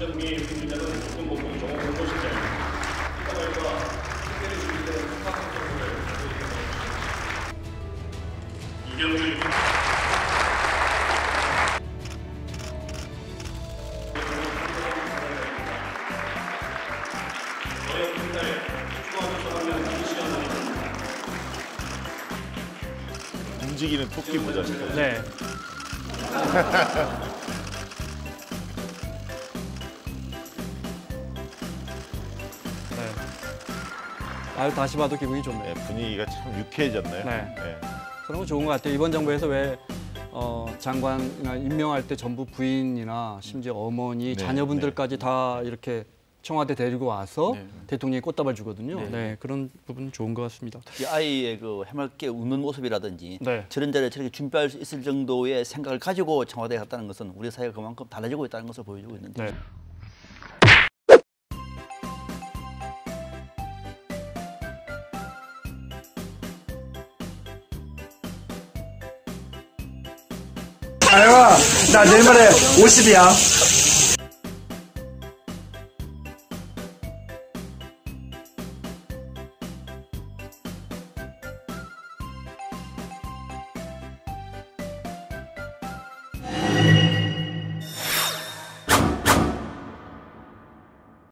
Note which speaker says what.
Speaker 1: 친정미 국민들은 국군복무 정원공보실장입니다. 이따가일과 특별히 준비된 스파크 정보를 이경준 이
Speaker 2: 움직이는 토끼 모자입니다.
Speaker 3: 네. 네. 아유 다시 봐도 기분이 좋네요.
Speaker 2: 네, 분위기가 참 유쾌해졌네요.
Speaker 3: 네.
Speaker 2: 네.
Speaker 3: 그런 거 좋은 것 같아요. 이번 정부에서 왜 어, 장관이나 임명할 때 전부 부인이나 심지어 어머니,
Speaker 2: 네,
Speaker 3: 자녀분들까지 다 이렇게 청와대 데리고 와서
Speaker 4: 네.
Speaker 3: 대통령이 꽃다발 주거든요. 네.
Speaker 4: 네.
Speaker 3: 그런 부분 좋은 것 같습니다.
Speaker 4: 이 아이의 그 해맑게 웃는 모습이라든지
Speaker 3: 네.
Speaker 4: 저런 자리에 저렇게 준비할 수 있을 정도의 생각을 가지고 청와대에 갔다는 것은 우리 사회가 그만큼 달라지고 있다는 것을 보여주고 있는데
Speaker 5: 아유아 나 내일 모레 50이야